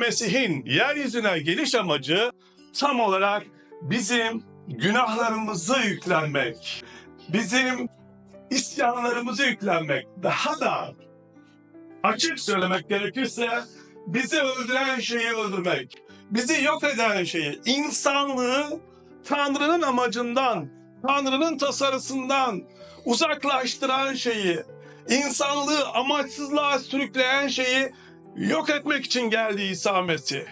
Mesih'in yeryüzüne geliş amacı tam olarak bizim günahlarımızı yüklenmek, bizim isyanlarımızı yüklenmek, daha da açık söylemek gerekirse bizi öldüren şeyi öldürmek, bizi yok eden şeyi, insanlığı Tanrı'nın amacından, Tanrı'nın tasarısından uzaklaştıran şeyi, insanlığı amaçsızlığa sürükleyen şeyi yok etmek için geldi İsa Mesih.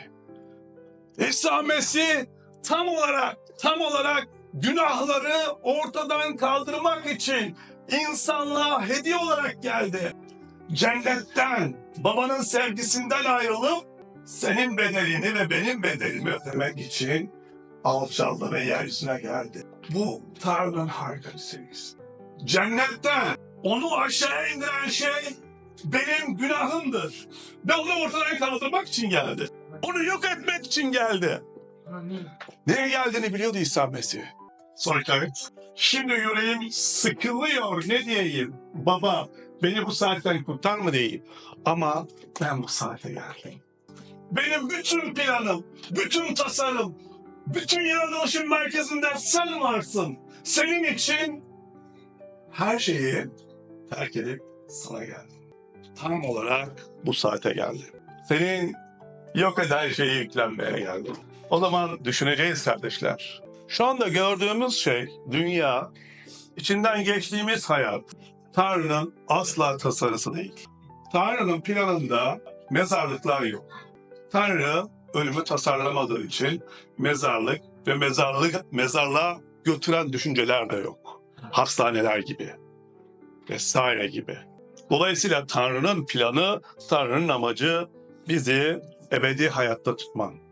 İsa Mesih tam olarak, tam olarak günahları ortadan kaldırmak için insanlığa hediye olarak geldi. Cennetten, babanın sevgisinden ayrılıp senin bedelini ve benim bedelimi ödemek için alçaldı ve yeryüzüne geldi. Bu Tanrı'nın harika bir sevgisi. Cennetten onu aşağı indiren şey benim günahımdır. Ve onu ortadan kaldırmak için geldi. Onu yok etmek için geldi. Neye geldiğini biliyordu İsa Mesih. Soykart. Şimdi yüreğim sıkılıyor ne diyeyim? Baba beni bu saatten kurtar mı diyeyim? Ama ben bu saate geldim. Benim bütün planım, bütün tasarım, bütün yaratılışın merkezinde sen varsın. Senin için her şeyi terk edip sana geldim. Tam olarak bu saate geldim. Senin yok eden şeyi yüklenmeye geldim. O zaman düşüneceğiz kardeşler. Şu anda gördüğümüz şey dünya, içinden geçtiğimiz hayat Tanrı'nın asla tasarısı değil. Tanrı'nın planında mezarlıklar yok. Tanrı ölümü tasarlamadığı için mezarlık ve mezarlık mezarlığa götüren düşünceler de yok. Hastaneler gibi vesaire gibi. Dolayısıyla Tanrı'nın planı, Tanrı'nın amacı bizi ebedi hayatta tutman.